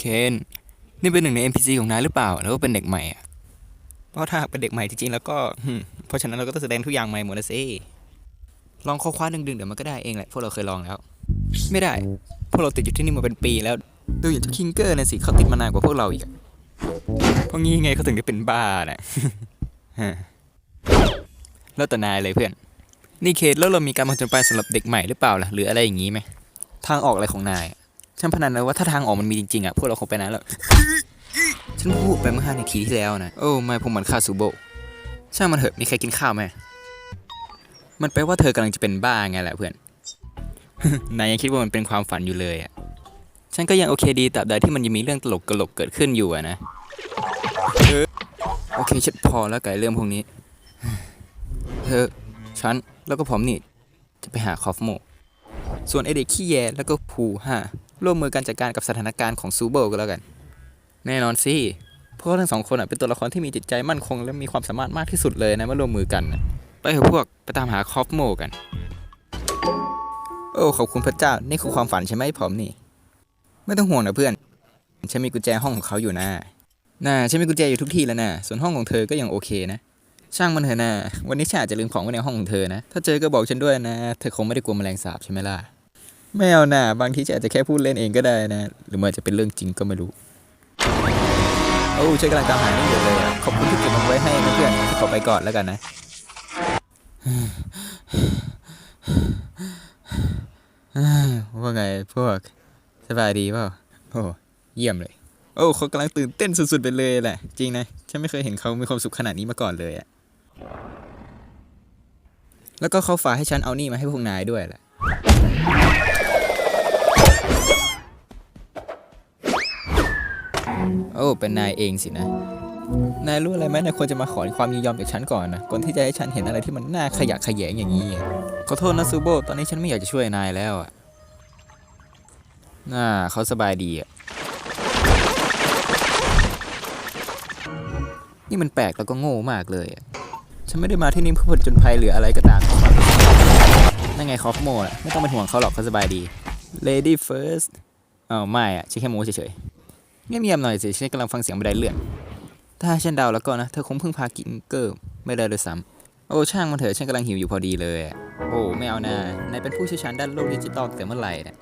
เคน นี่เป็นหนึ่งใน NPC ของนายหรือเปล่าหรือว่าเป็นเด็กใหม่อะเพราะถ้าเป็นเด็กใหม่จริงๆแล้วก็เพราะฉะนั้นเราก็ต้องแสดงทุกอย่างใหม่หมดนะสิลองคว้าๆดึงๆเดี๋ยวมันก็ได้เองแหละพวกเราเคยลองแล้ว ไม่ได้พวกเราติดอยู่ที่นี่มาเป็นปีแล้วดูอย่างคิงเกอร์นะสิเขาติดมานานกว่าพวกเราอีกอะเพราะงี้ไงเขาถึงได้เป็นบ้าน่ะ ฮะแล้วแต่นายเลยเพื่อน นี่เคสแล้วเรามีการผจญภัยสำหรับเด็กใหม่หรือเปล่าล่ะหรืออะไรอย่างนี้ไหมทางออกอะไรของนายอะ ฉันพนันเลยว่าถ้าทางออกมันมีจริงๆอะพวกเราคงไปนานแล้วฉันพูดไปเมื่อห้านาทีที่แล้วนะโอ้ไม่ผมเหมือนข้าซูโบช่างมันเถอะมีใครกินข้าวไหมมันแปลว่าเธอกำลังจะเป็นบ้าไงแหละเพื่อนนายยังคิดว่ามันเป็นความฝันอยู่เลยอะฉันก็ยังโอเคดีตราบใดที่มันยังมีเรื่องตลกกลกเกิดขึ้นอยู่อะนะเออโอเคฉันพอแล้วกับเรื่องพวกนี้ เธอฉันแล้วก็ผมนี่ จะไปหาคอฟโม ส่วนไอเด็กขี้แยแล้วก็ภูฮะ ร่วมมือกันจัดการกับสถานการณ์ของซูโบก็แล้วกัน แน่นอนสิพว่าทั้งสองคนอะเป็นตัวละครที่มีจิตใจมั่นคง และมีความสามารถมากที่สุดเลยนะเมื่อร่วมมือกัน ไปเถอะพวกไปตามหาคอฟโมกัน โอ้ขอบคุณพระเจ้านี่คือความฝันใช่ไหมผมนี่ ไม่ต้องห่วงนะเพื่อนฉันมีกุญแจห้องของเขาอยู่นะน่าฉันมีกุญแจอยู่ทุกที่แล้วนะส่วนห้องของเธอก็ยังโอเคนะ ช่างมันเถอะนะวันนี้ฉันอาจจะลืมของไว้ในห้องของเธอนะ ถ้าเจอก็บอกฉันด้วยนะ เธอคงไม่ได้กลัวแมลงสาบใช่ไหมล่ะ ไม่เอานะบางทีฉันอาจจะแค่พูดเล่นเองก็ได้นะ หรือมันอาจจะเป็นเรื่องจริงก็ไม่รู้โอ้ฉันกำลังตามหานี่อยู่เลยอะขอบคุณที่เก็บมันไว้ให้นะเพื่อนฉันขอไปก่อนแล้วกันนะ ว่าไงพวก สบายดีเปล่าโอ้เยี่ยมเลย โอ้เขากำลังตื่นเต้นสุดๆไปเลยแหละ จริงนะ ฉันไม่เคยเห็นเขามีความสุขขนาดนี้มาก่อนเลยอะแล้วก็เขาฝากให้ฉันเอานี่มาให้พวกนายด้วยแหละ เป็นนายเองสินะ นายรู้อะไรไหมนายควรจะมาขอความยินยอมจากฉันก่อนนะก่อนที่จะให้ฉันเห็นอะไรที่มันน่าขยะแขยงอย่างนี้ ขอโทษนะซูโบตอนนี้ฉันไม่อยากจะช่วยนายแล้วอะน่าเขาสบายดีอะนี่มันแปลกแล้วก็โง่มากเลยอะฉันไม่ได้มาที่นี่เพื่อผจญภัยหรืออะไรก็ตามนั่นไงคอฟโมน่ะไม่ต้องเป็นห่วงเขาหรอกเขาสบายดี Lady first อ้าวไม่อะฉันแค่โม้เฉยๆ เงียบๆหน่อยสิฉันกำลังฟังเสียงบันไดเลื่อน ถ้าฉันเดาแล้วก็นะ เธอคงเพิ่งพากิงเกอร์ไม่ได้เลยซ้ำโอ้ช่างมันเถอะฉันกำลังหิวอยู่พอดีเลย โอ้ไม่เอานะนายเป็นผู้เชี่ยวชาญด้านโลกดิจิตอลแต่เมื่อไหร่เนี่ย